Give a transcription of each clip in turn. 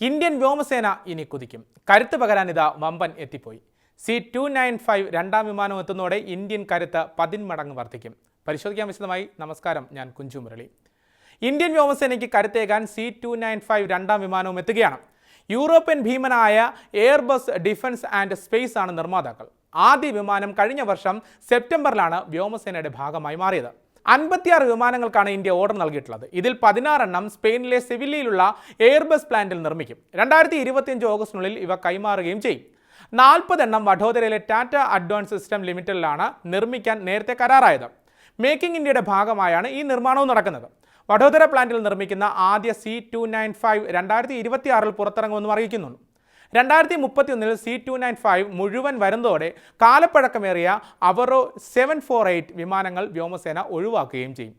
Indian വ്യോമസേന ഇനി കുതിക്കും. കരുത്ത് പകരാനിതാ വമ്പൻ എത്തിപ്പോയി. സി ടു നയൻ ഫൈവ് രണ്ടാം വിമാനം എത്തുന്നതോടെ ഇന്ത്യൻ കരുത്ത് പതിന്മടങ്ങ് വർദ്ധിക്കും. പരിശോധിക്കാൻ വിശദമായി നമസ്കാരം ഞാൻ കുഞ്ചു മുരളി. ഇന്ത്യൻ വ്യോമസേനയ്ക്ക് കരുത്തേകാൻ സി ടു നയൻ ഫൈവ് രണ്ടാം വിമാനവും എത്തുകയാണ്. യൂറോപ്യൻ ഭീമനായ എയർബസ് ഡിഫൻസ് ആൻഡ് സ്പേസ് ആണ് നിർമ്മാതാക്കൾ. ആദ്യ വിമാനം കഴിഞ്ഞ വർഷം സെപ്റ്റംബറിലാണ് വ്യോമസേനയുടെ ഭാഗമായി മാറിയത്. അൻപത്തിയാറ് വിമാനങ്ങൾക്കാണ് ഇന്ത്യ ഓർഡർ നൽകിയിട്ടുള്ളത്. ഇതിൽ പതിനാറെണ്ണം സ്പെയിനിലെ സിവില്ലയിലുള്ള എയർബസ് പ്ലാന്റിൽ നിർമ്മിക്കും. രണ്ടായിരത്തി ഇരുപത്തിയഞ്ച് ഓഗസ്റ്റിനുള്ളിൽ ഇവ കൈമാറുകയും ചെയ്യും. നാൽപ്പതെണ്ണം വഡോദരയിലെ ടാറ്റ അഡ്വാൻസ് സിസ്റ്റം ലിമിറ്റഡിലാണ് നിർമ്മിക്കാൻ നേരത്തെ കരാറായത്. മേക്കിംഗ് ഇന്ത്യയുടെ ഭാഗമായാണ് ഈ നിർമ്മാണവും നടക്കുന്നത്. വഡോദര പ്ലാന്റിൽ നിർമ്മിക്കുന്ന ആദ്യ സി ടു നയൻ ഫൈവ് രണ്ടായിരത്തി ഇരുപത്തിയാറിൽ പുറത്തിറങ്ങുമെന്നും അറിയിക്കുന്നുണ്ട്. രണ്ടായിരത്തി മുപ്പത്തി ഒന്നിൽ സി ടു നയൻ ഫൈവ് മുഴുവൻ വരുന്നതോടെ കാലപ്പഴക്കമേറിയ അവറോ സെവൻ ഫോർ എയ്റ്റ് വിമാനങ്ങൾ വ്യോമസേന ഒഴിവാക്കുകയും ചെയ്യും.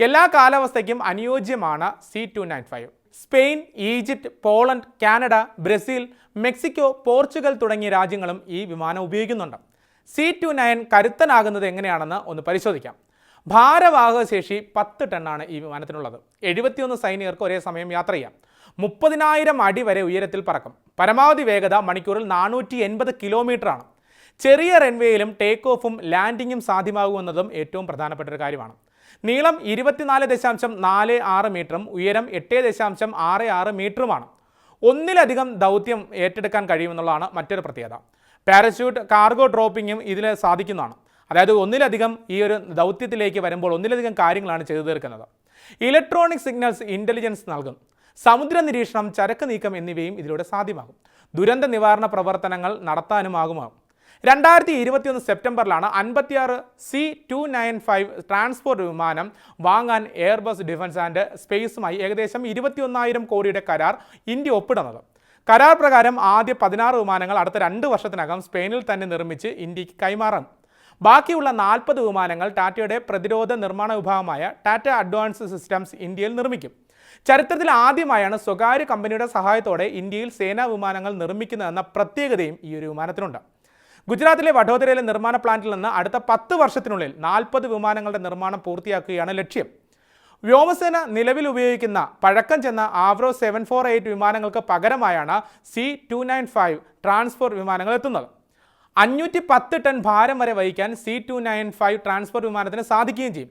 എല്ലാ കാലാവസ്ഥയ്ക്കും അനുയോജ്യമാണ് C two nine five. Spain Egypt Poland Canada Brazil Mexico Portugal തുടങ്ങിയ രാജ്യങ്ങളും ഈ വിമാനം ഉപയോഗിക്കുന്നുണ്ട്. സി ടു നയൻ കരുത്തനാകുന്നത് എങ്ങനെയാണെന്ന് ഒന്ന് പരിശോധിക്കാം. ഭാരവാഹക ശേഷി പത്ത് ടണ്ണാണ് ഈ വിമാനത്തിനുള്ളത്. എഴുപത്തിയൊന്ന് സൈനികർക്ക് ഒരേ സമയം യാത്ര ചെയ്യാം. മുപ്പതിനായിരം അടി വരെ ഉയരത്തിൽ പറക്കും. പരമാവധി വേഗത മണിക്കൂറിൽ നാനൂറ്റി എൺപത് കിലോമീറ്ററാണ്. ചെറിയ റൺവേയിലും ടേക്ക് ഓഫും ലാൻഡിങ്ങും സാധ്യമാകുമെന്നതും ഏറ്റവും പ്രധാനപ്പെട്ട ഒരു കാര്യമാണ്. നീളം ഇരുപത്തിനാല് ദശാംശം നാല് ആറ് മീറ്ററും ഉയരം എട്ട് ദശാംശം ആറ് ആറ് മീറ്ററുമാണ്. ഒന്നിലധികം ദൗത്യം ഏറ്റെടുക്കാൻ കഴിയുമെന്നുള്ളതാണ് മറ്റൊരു പ്രത്യേകത. പാരച്യൂട്ട് കാർഗോ ഡ്രോപ്പിങ്ങും ഇതിൽ സാധിക്കുന്നതാണ്. അതായത് ഒന്നിലധികം ഈ ഒരു ദൗത്യത്തിലേക്ക് വരുമ്പോൾ ഒന്നിലധികം കാര്യങ്ങളാണ് ചെയ്തു തീർക്കുന്നത്. ഇലക്ട്രോണിക് സിഗ്നൽസ് ഇന്റലിജൻസ് നൽകും. സമുദ്ര നിരീക്ഷണം ചരക്ക് നീക്കം എന്നിവയും ഇതിലൂടെ സാധ്യമാകും. ദുരന്ത നിവാരണ പ്രവർത്തനങ്ങൾ നടത്താനുമാകുമാകും രണ്ടായിരത്തി ഇരുപത്തിയൊന്ന് സെപ്റ്റംബറിലാണ് അൻപത്തിയാറ് C two nine five transport വിമാനം വാങ്ങാൻ എയർബസ് ഡിഫൻസ് ആൻഡ് സ്പേസുമായി ഏകദേശം ഇരുപത്തിയൊന്നായിരം കോടിയുടെ കരാർ ഇന്ത്യ ഒപ്പിടുന്നത്. കരാർ പ്രകാരം ആദ്യ പതിനാറ് വിമാനങ്ങൾ അടുത്ത രണ്ട് വർഷത്തിനകം സ്പെയിനിൽ തന്നെ നിർമ്മിച്ച് ഇന്ത്യയ്ക്ക് കൈമാറും. ബാക്കിയുള്ള നാൽപ്പത് വിമാനങ്ങൾ ടാറ്റയുടെ പ്രതിരോധ നിർമ്മാണ വിഭാഗമായ ടാറ്റ അഡ്വാൻസ് സിസ്റ്റംസ് ഇന്ത്യയിൽ നിർമ്മിക്കും. ചരിത്രത്തിൽ ആദ്യമായാണ് സ്വകാര്യ കമ്പനിയുടെ സഹായത്തോടെ ഇന്ത്യയിൽ സേനാ വിമാനങ്ങൾ നിർമ്മിക്കുന്നതെന്ന പ്രത്യേകതയും ഈ ഒരു വിമാനത്തിനുണ്ട്. ഗുജറാത്തിലെ വഡോദരയിലെ നിർമ്മാണ പ്ലാന്റിൽ നിന്ന് അടുത്ത പത്ത് വർഷത്തിനുള്ളിൽ നാൽപ്പത് വിമാനങ്ങളുടെ നിർമ്മാണം പൂർത്തിയാക്കുകയാണ് ലക്ഷ്യം. വ്യോമസേന നിലവിൽ ഉപയോഗിക്കുന്ന പഴക്കം ചെന്ന ആവ്രോ സെവൻ ഫോർ എയ്റ്റ് വിമാനങ്ങൾക്ക് പകരമായാണ് C two nine five transport വിമാനങ്ങൾ എത്തുന്നത്. അഞ്ഞൂറ്റി പത്ത് ടൺ ഭാരം വരെ വഹിക്കാൻ C two nine five transport വിമാനത്തിന് സാധിക്കുകയും ചെയ്യും.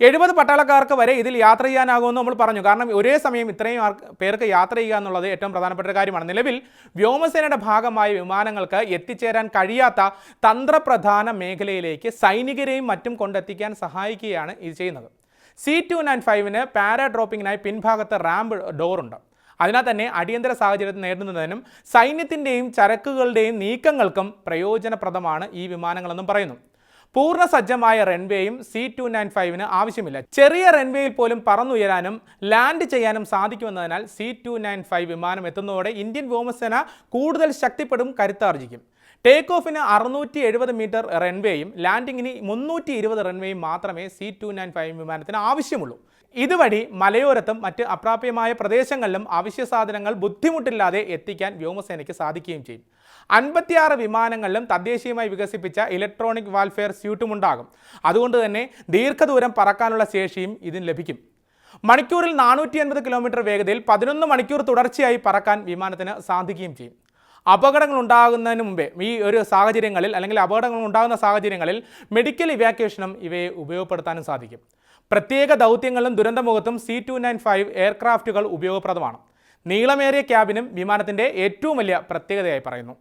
എഴുപത് പട്ടാളക്കാർക്ക് വരെ ഇതിൽ യാത്ര ചെയ്യാനാകുമെന്ന് നമ്മൾ പറഞ്ഞു. കാരണം ഒരേ സമയം ഇത്രയും പേർക്ക് യാത്ര ചെയ്യുക എന്നുള്ളത് ഏറ്റവും പ്രധാനപ്പെട്ട കാര്യമാണ്. നിലവിൽ വ്യോമസേനയുടെ ഭാഗമായ വിമാനങ്ങൾക്ക് എത്തിച്ചേരാൻ കഴിയാത്ത തന്ത്രപ്രധാന മേഖലയിലേക്ക് സൈനികരെയും മറ്റും കൊണ്ടെത്തിക്കാൻ സഹായിക്കുകയാണ് ഇത് ചെയ്യുന്നത്. സി ടു നയൻ ഫൈവിന് പാരാ ഡ്രോപ്പിങ്ങിനായി പിൻഭാഗത്ത് റാമ്പ് ഡോറുണ്ട്. അതിനാൽ തന്നെ അടിയന്തര സാഹചര്യത്തെ നേരിടുന്നതിനും സൈന്യത്തിന്റെയും ചരക്കുകളുടെയും നീക്കങ്ങൾക്കും പ്രയോജനപ്രദമാണ് ഈ വിമാനങ്ങളെന്നും പറയുന്നു. പൂർണ സജ്ജമായ റൺവേയും സി ടു നയൻ ഫൈവിന് ആവശ്യമില്ല. ചെറിയ റൺവേയിൽ പോലും പറന്നുയരാനും ലാൻഡ് ചെയ്യാനും സാധിക്കുമെന്നതിനാൽ സി ടു നയൻ ഫൈവ് വിമാനം എത്തുന്നതോടെ ഇന്ത്യൻ വ്യോമസേന കൂടുതൽ ശക്തിപ്പെടും കരുത്താർജിക്കും. ടേക്ക് ഓഫിന് അറുന്നൂറ്റി എഴുപത് മീറ്റർ റൺവേയും ലാൻഡിങ്ങിന് മുന്നൂറ്റി ഇരുപത് റൺവേയും മാത്രമേ സി ടു നയൻ ഫൈവ് വിമാനത്തിന് ആവശ്യമുള്ളൂ. ഇതുവഴി മലയോരത്തും മറ്റ് അപ്രാപ്യമായ പ്രദേശങ്ങളിലും അവശ്യ സാധനങ്ങൾ ബുദ്ധിമുട്ടില്ലാതെ എത്തിക്കാൻ വ്യോമസേനയ്ക്ക് സാധിക്കുകയും ചെയ്യും. അൻപത്തിയാറ് വിമാനങ്ങളിലും തദ്ദേശീയമായി വികസിപ്പിച്ച ഇലക്ട്രോണിക് വാൽഫെയർ സ്യൂട്ടും ഉണ്ടാകും അതുകൊണ്ട് തന്നെ ദീർഘദൂരം പറക്കാനുള്ള ശേഷിയും ഇതിന് ലഭിക്കും. മണിക്കൂറിൽ നാനൂറ്റി അൻപത് കിലോമീറ്റർ വേഗതയിൽ പതിനൊന്ന് മണിക്കൂർ തുടർച്ചയായി പറക്കാൻ വിമാനത്തിന് സാധിക്കുകയും ചെയ്യും. അപകടങ്ങൾ ഉണ്ടാകുന്നതിന് മുമ്പേ ഈ ഒരു സാഹചര്യങ്ങളിൽ അല്ലെങ്കിൽ അപകടങ്ങൾ ഉണ്ടാകുന്ന സാഹചര്യങ്ങളിൽ മെഡിക്കൽ ഇവാക്യുവേഷനും ഇവയെ ഉപയോഗപ്പെടുത്താനും സാധിക്കും. പ്രത്യേക ദൗത്യങ്ങളിലും ദുരന്തമുഖത്തും സി ടു നയൻ ഫൈവ് എയർക്രാഫ്റ്റുകൾ ഉപയോഗപ്രദമാണ്. നീളമേറിയ ക്യാബിനും വിമാനത്തിന്റെ ഏറ്റവും വലിയ പ്രത്യേകതയായി പറയുന്നു.